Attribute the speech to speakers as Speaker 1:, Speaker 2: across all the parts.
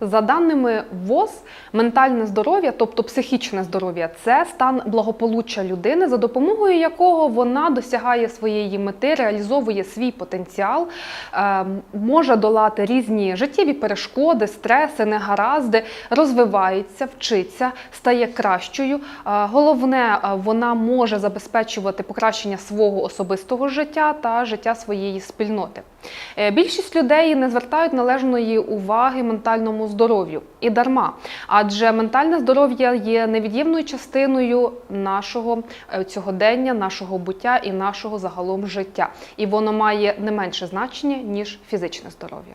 Speaker 1: За даними ВОЗ, ментальне здоров'я, тобто психічне здоров'я, це стан благополуччя людини, за допомогою якого вона досягає своєї мети, реалізовує свій потенціал, е, може долати різні життєві перешкоди, стреси, негаразди, розвивається, вчиться, стає кращою. Е, Головне, е, вона може забезпечувати покращення свого особистого життя та життя своєї спільноти. Е, Більшість людей не звертають належної уваги ментальному здоров'ю і дарма, адже ментальне здоров'я є невід'ємною частиною нашого е, цьогодення, нашого буття і нашого загалом життя. І воно має не менше значення ніж фізичне здоров'я.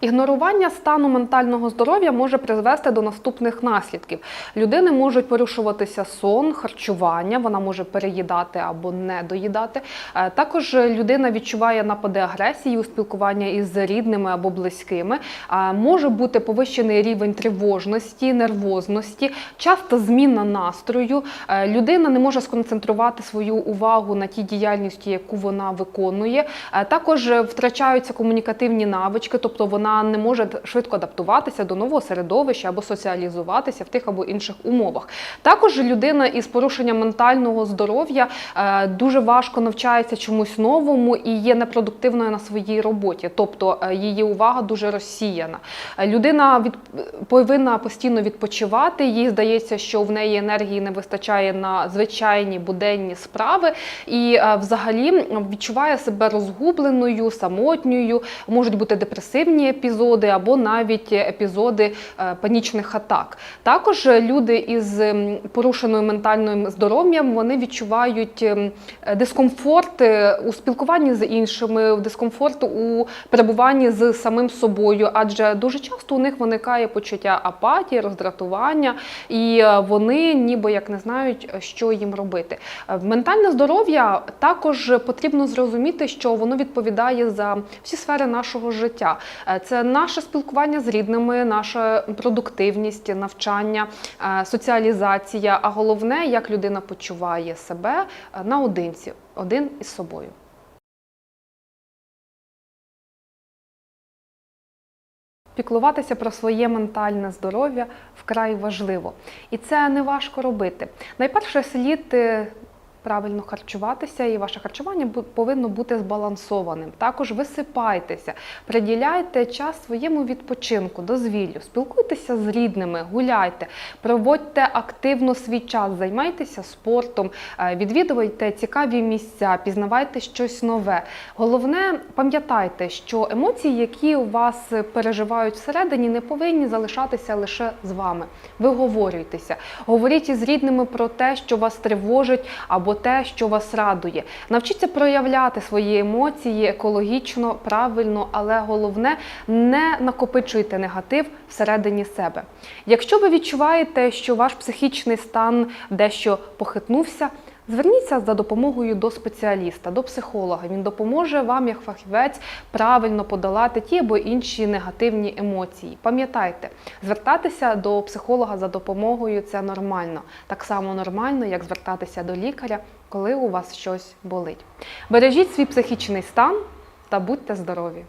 Speaker 1: Ігнорування стану ментального здоров'я може призвести до наступних наслідків. Людини можуть порушуватися сон, харчування, вона може переїдати або не доїдати. Е, Також людина відчуває напади агресії у спілкуванні із рідними або близькими. Е, Може бути повищений рівень тривожності, нервозності, часто зміна настрою. Е, Людина не може сконцентрувати свою увагу на тій діяльності, яку вона виконує. Також втрачаються комунікативні навички, тобто вона не може швидко адаптуватися до нового середовища або соціалізуватися в тих або інших умовах. Також людина із порушенням ментального здоров'я е, дуже важко навчається чомусь новому і є непродуктивною на своїй роботі, тобто е, її увага дуже розсіяна. Е, Людина від повинна постійно відпочивати. Їй здається, що в неї енергії не вистачає на звичайні буденні справи, і взагалі відчуває себе розгубленою, самотньою. Можуть бути депресивні епізоди або навіть епізоди е, панічних атак. Також люди із порушеною ментальним здоров'ям вони відчувають дискомфорт е, у спілкуванні з іншими, дискомфорт у перебуванні з самим собою, адже дуже часто у них виникає почуття апатії, роздратування, і е, вони ніби як не знають, що їм робити. Ментальне здоров'я також потрібно зрозуміти, що воно відповідає за всі сфери нашого життя. Це наше спілкування з рідними, наша продуктивність, навчання, е, соціалізація. А головне, як людина почуває себе е, наодинці, один із собою. Піклуватися про своє ментальне здоров'я вкрай важливо, і це не важко робити. Найперше слід е, правильно харчуватися, і ваше харчування повинно бути збалансованим. Також висипайтеся, приділяйте час своєму відпочинку, дозвіллю, спілкуйтеся з рідними, гуляйте, проводьте активно свій час, займайтеся спортом, е, відвідувайте цікаві місця, пізнавайте щось нове. Головне, пам'ятайте, що емоції, які у вас переживають всередині, не повинні залишатися лише з вами. Виговорюйтеся, говоріть із рідними про те, що вас тривожить, або те, що вас радує. Навчіться проявляти свої емоції екологічно, правильно, але головне не накопичуйте негатив всередині себе. Якщо ви відчуваєте, що ваш психічний стан дещо похитнувся, Зверніться за допомогою до спеціаліста, до психолога. Він допоможе вам, як фахівець, правильно подолати ті або інші негативні емоції. Пам'ятайте, звертатися до психолога за допомогою це нормально. Так само нормально, як звертатися до лікаря, коли у вас щось болить. Бережіть свій психічний стан та будьте здорові!